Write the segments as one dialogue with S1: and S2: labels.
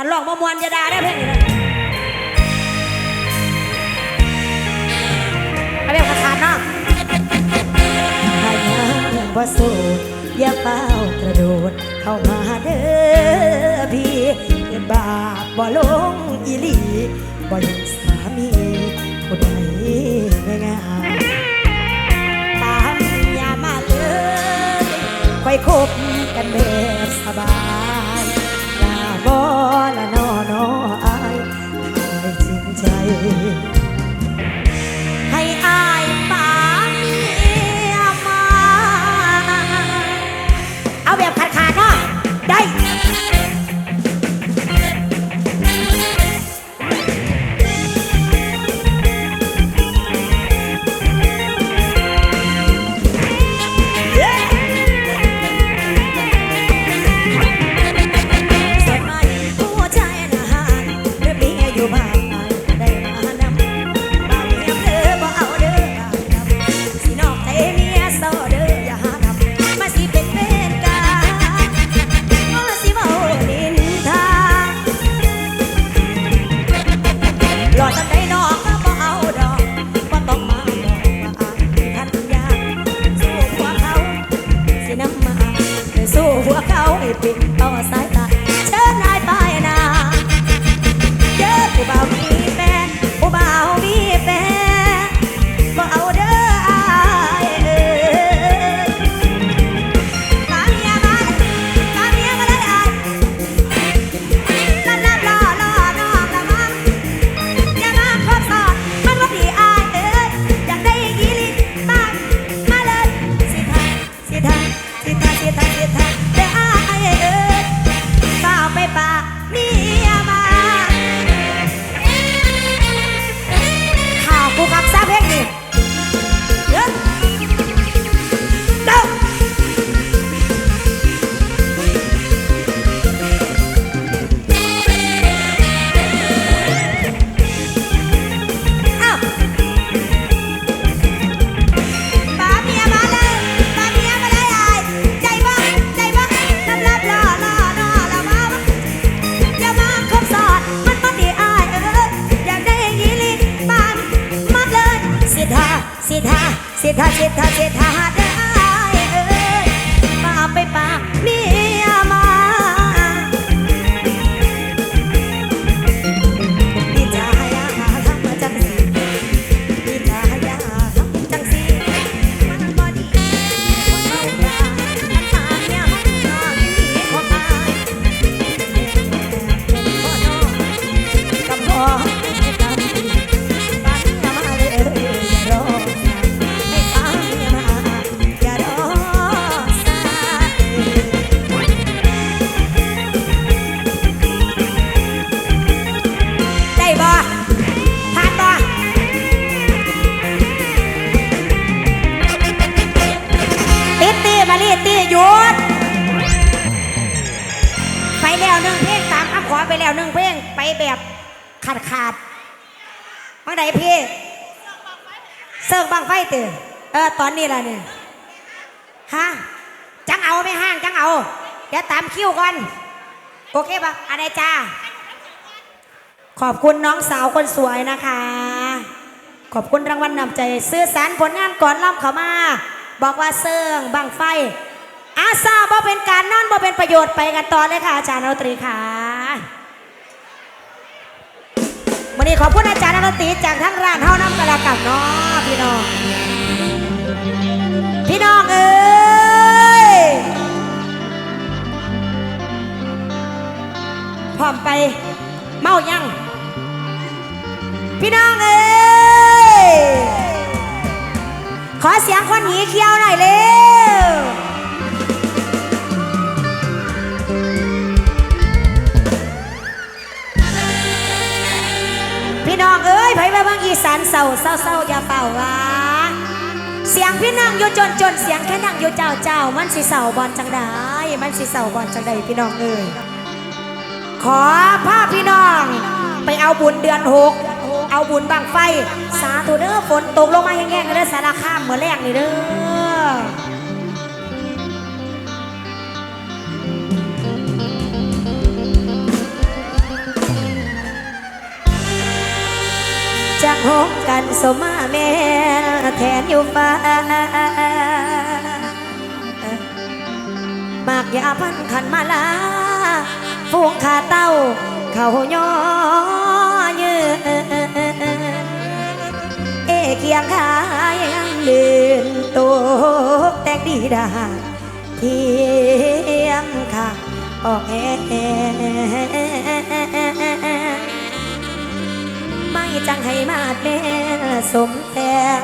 S1: ขันลองมามวนจะด่าได้เพลงนี้นะเอาแบบขาดเนาะ
S2: ถ้ายังบ่โสดอย่าเป้ากระโดดเข้ามาเด้อพี่เกิดบาปบ่ลงอีหลีบ่ยังสามีผู้ใดง่ายๆตามอย่ามาเลยค่อยคบกันแบบสบาย ใขา
S1: ดขาดๆ
S2: มื่อใดพี่เสิร์
S1: ฟบังไฟตื่นเออตอนนี้ล่ะเนี่ยฮะจังเอาไม่ห้างจังเอา เดี๋ยวตามคิวก่อน โอเคปะอะไรจ้า ขอบคุณน้องสาวคนสวยนะคะ ขอบคุณรางวัลนำใจ ซื้อสารผลงานก่อนล่ำเขามา บอกว่าเสื่องบังไฟอาซาบ่เป็นการนอนบ่เป็นประโยชน์ไปกันต่อเลยค่ะอาจารย์ดนตรีค่ะ นี้ขอบคุณอาจารย์ดนตรีจากทั้งร้านเฮาน้ำกระดากับเนาะพี่น้อง พี่น้องเอ้ยพร้อมไปเมายัง พี่น้องเอ้ยขอเสียงคนหีเคี้ยวหน่อยเร็ว น้องเอ้ยไผมาบางอีสานเศร้าเศร้าเศร้าอย่าเป่าว่าเสียงพี่นั่งอยู่จนจนเสียงแค่นั่งอยู่เจ้าเจ้ามันสิเศร้าบอลจังได้มันสิเศร้าบอลจังได้พี่น้องเอ้ยขอพาพี่น้อง ไปเอาบุญเดือนหกเอาบุญบังไฟ สาธุเด้อฝนตกลงมาแห้งๆเด้อสารคามเหมือนแรกนี่เด้อ
S2: งกันสมาแม่แทนอยู่ฟ้ามากยาพันขันมาลาฟูงขาเต้า เขาย่อยืเอเคียงขายยังเดินโตกแต่งดีดาเทียงค่ะออกแอ ไม่จังให้มาแม่สมแตง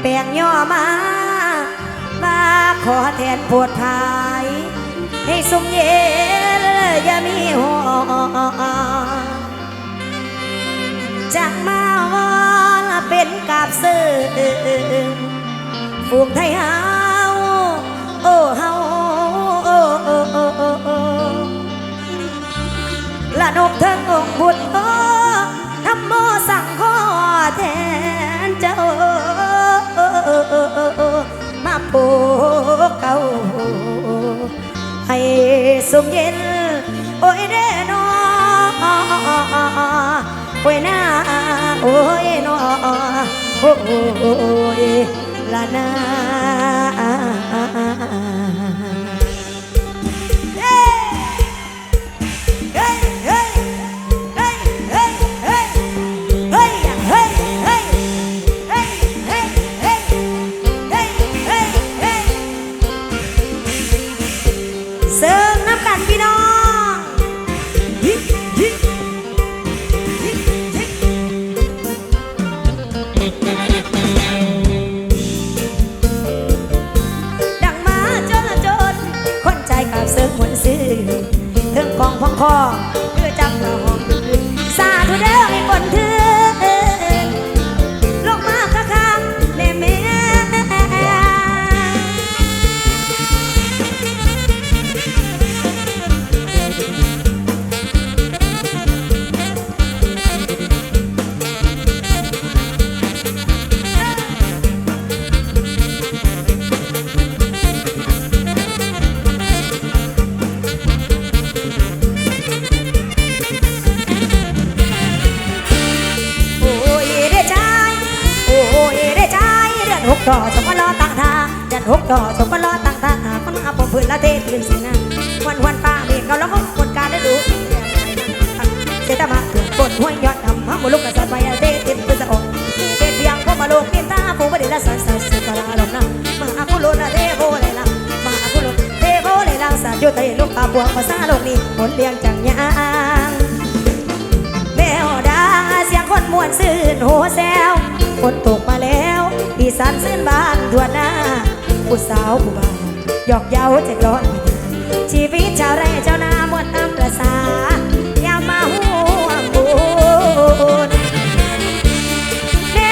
S2: แปลงย่อมามาขอแทนปวดภาย ให้สมเย็นอย่ามีหัวจังมาวอนเป็นกาบเสือฝูงไทยเฮาโอ้เฮาโอ้โอโอโอโอ้ละนกเทิงองค์บุตรโอ สั่งขอแทนเจ้า มาปเก่าให้สมเย็น โอ้ยเด้นอโอ้ยนาโอ้ยนอโอ้ยละนา หกดอสมก็รอตั้งทาเดือนหกดอสมก็รอตั้งท่าคนมาปมพื้นละเทพื้นสินะวันวันป้าเมฆเราล้องคนการได้ดูเสตามาเกือบปนห้วยยอดดำห้ามลุกกระสับไปเทติดปืนสะอกเทเพียงพวกมาลูกกินตาฟูบดีละสันสันสันตลาลงนะมาอากุลุนะเทโบเลยละมาอากุลุเทโบเลยละสันยุติลูกตาบวงภาษาโลกนี้ผลเลี้ยงจังยางแมวดาเสียงคนมวนซื่นโหแซวฝนตกมาแล้ว สานซื่นบ้านทั่วหน้าผู้สาวผู้บ่าวหยอกเย้าเจ็ดร้อนชีวิตชาวไร่ชาวนามวลน้ำประสายามมาห่วงบุญแม่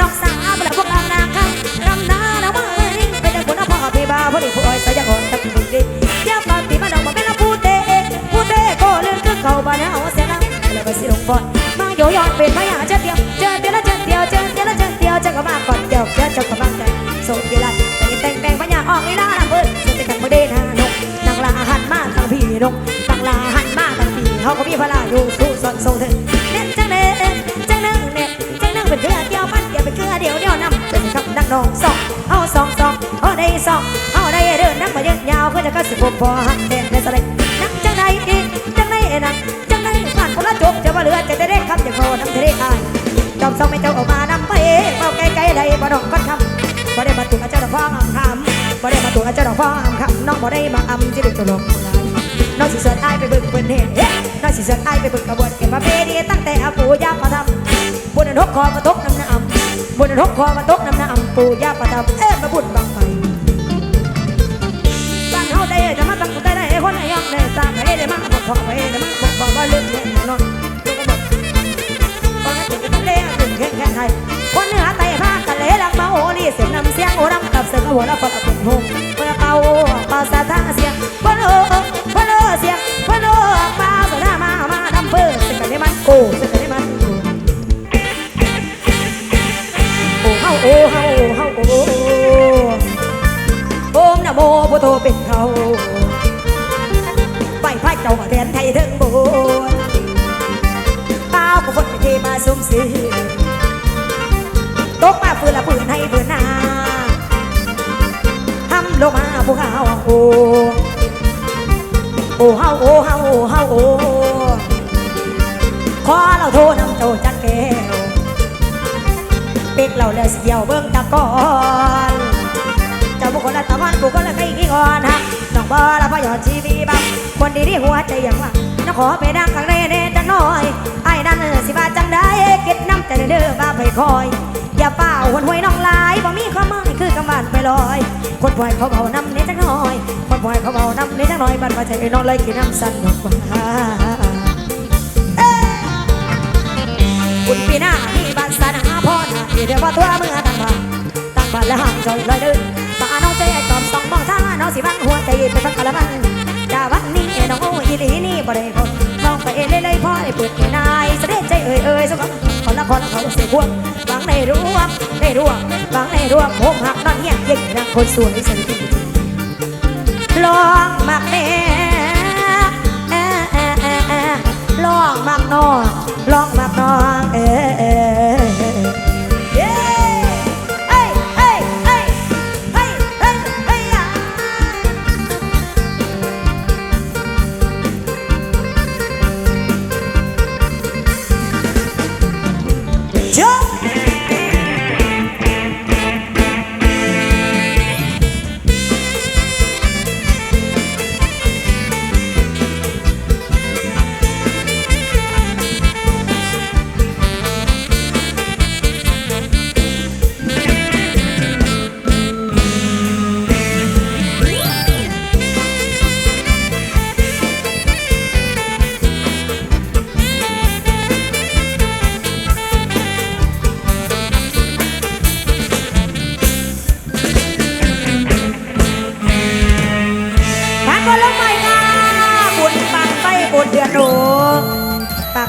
S2: ดอกสาวประพวกลำนางคำรำนาแล้วมาเมื่อนี้เป็นดังคนอพ่อพี่บ่าวผู้ดีผู้อ้อยสายยังอ่อนตะกี้บุญดีเดี๋ยวปาตีมาดอกมาเป็นละผู้เตะผู้เตะก็เลื่อนคือเขาบ้านเอาเสียนะแล้วก็สิลงฟอนมาโยยอนเป็นพยาเจ็ดเดียวเจอเดียวละเจ็ดเดียวเจอเดียวละเจ็ดเดียวเจอก็มาก่อน ทางพี่นกนางลาหันมาทางพี่เขาก็มีพลาอยู่สู้สนทรงถึงเน้นจังเน้นจังนึงเนี่ยจังนึงเป็นเครือเดียวมันเดียวเป็นเครือเดียวเดียวนำเป็นคำนักน้องสองเอาสองสองเอาได้สองเอาได้เดินนักมาเยอะยาวเพื่อจะก็สิบพอหักแดงในสะเลนักจังใดอีจังใดนักจังใดผ่านคนละจบจะว่าเหลือจะได้คำอย่างโคน้ำทะเลอายจอมสองไม่เจ้าออกมานำไปเมาไกลๆใดบ่ดอกก็ทำบ่ได้มาตุกอาจารย์ฟ้องคำบ่ได้มาตุกอาจารย์ฟ้องคำน้องบ่ได้มาอำจิริตลก น้องสิสิร์ตอายไปเบิ่งเพิ่นเฮ็ดน้องสิสิร์ตอายไปเบิ่งกระบวนเก็บมาเพดีตั้งแต่อาปู่ย่ามาทำบุญนกคอมาตกน้ำน้ำบุญนกคอมาตกน้ำน้ำปู่ย่ามาทำเอ้มาบุญบังไฟบ้านเฮาได้จะมาตั้งใจได้คนให้ยอมได้ตามให้ได้มาบอกขอไปได้มาบอกบอกว่าลืมแน่นอนดูกันบอกตอนนั้นถึงกันเลยถึงแค่แค่ไทยคนเหนือไต่ภาคกันเลยลักมาโอลีเสียงนำเสียงโอรำกับเสียงหัวแล้วพอกับเป็นห ทำลงมาผู้เขาโอ้โอ้เฮาโอ้เฮาโอ้เฮาโอ้ขอเราโทรนำโจจันแก้วเป็กเราเลยเสียวเบิ้งตะกอนเจ้าบุคคลละตะวันบุคคลละใครกี่ก่อนฮะน้องบอละพยอดชีวีบังคนดีที่หัวใจอย่างว่าน้องขอไปดังข้างในเน่จังน้อยไอ้นั่นสิว่าจังได้เก็ดน้ำใจเด้อบ้าไปคอย อย่าเป่าหวนหวยน้องลายบ่มีความหมายคือกำบานไปลอย คนปล่อยเขาเบาน้ำเนจังน้อย คนปล่อยเขาเบาน้ำเนจังน้อยบันว่าใจนองเลยกินน้ำสั่นดอกว่าเอ้ยคุณปีหน้ามีบ้านสนาพ่อนาที่เดียวว่าตัวเมื่อตั้งบ้านตั้งบ้านแล้วห่างจอยลอยเดินป้าน้องใจจอมต้องมองท่าน้องสิบังหัวใจไปฟังกะละมันจาวันนี้น้องโอ้ยลีนี่บ่ได้พน น้องไปเล่เลยพ่อไอ้เปิดให้นายเสด็จใจเอ่ยเอ่ยสักคนละคนเขาเสียพวงหวังในรวมในรวมหวังในรวมโหมหักนอนเงี้ยยิ่งนรักคนสวยสวยลองมักแน่ลองมักน้องลองมักน้องเออ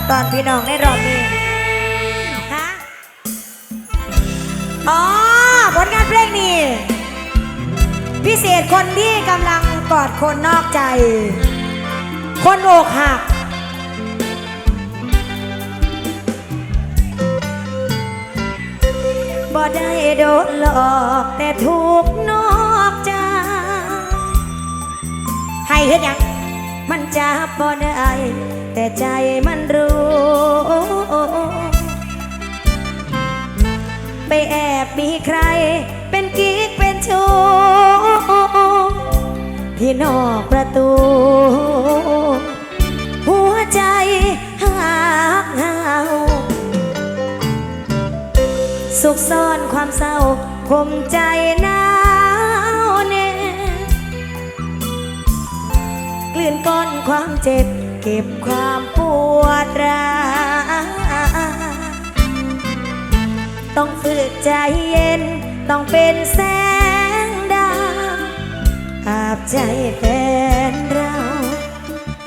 S2: ตอนพี่น้องในรอบนี้ฮะอ๋อผลงานเพลงนี้ พิเศษคนที่กำลังกอดคนนอกใจ คนอกหักบ่ได้โดนหลอกแต่ถูกนอกใจ ให้เฮ็ดยังมันจับบ่ได้ แต่ใจมันรู้ ไปแอบมีใคร เป็นกิ๊กเป็นชู้ที่นอกประตู หัวใจหักเหาสุขซ่อนความเศร้าคมใจหนาวแน่กลืนก้อนความเจ็บ ก็บความปวดร้าต้องฝึกใจเย็น ต้องเป็นแสงดาวอาบใจแฟนเรา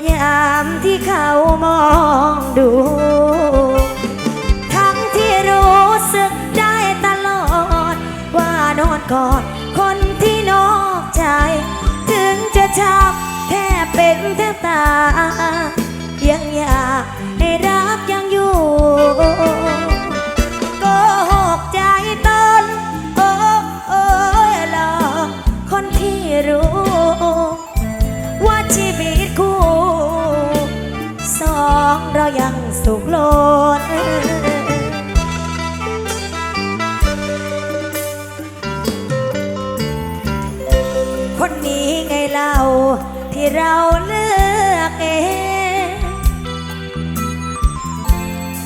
S2: ยามที่เขามองดู ทั้งที่รู้สึกได้ตลอด ว่านอนกอดคนที่นอกใจ ที่เราเลือกเอง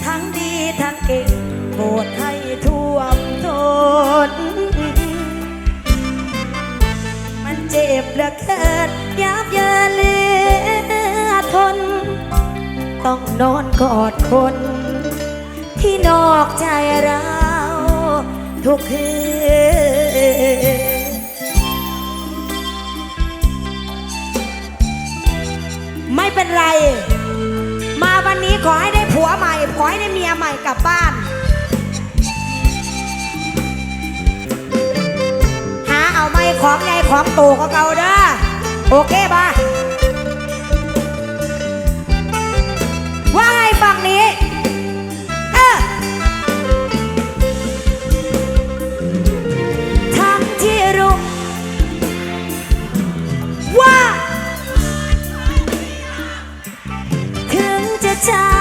S2: ทั้งดีทั้งเก่งโปรดให้ท่วมทนมันเจ็บเหลือเกินยับเยินเลือทน ต้องนอนกอดคน ที่นอกใจเราทุกคืน ไม่เป็นไร มาวันนี้ขอให้ได้ผัวใหม่ ขอให้ได้เมียใหม่กลับบ้าน หาเอาไม่ของใหญ่ของโตก็เก่าเด้อ โอเคปะว่าไงฝั่งนี้ ช้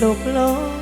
S2: สุขล้น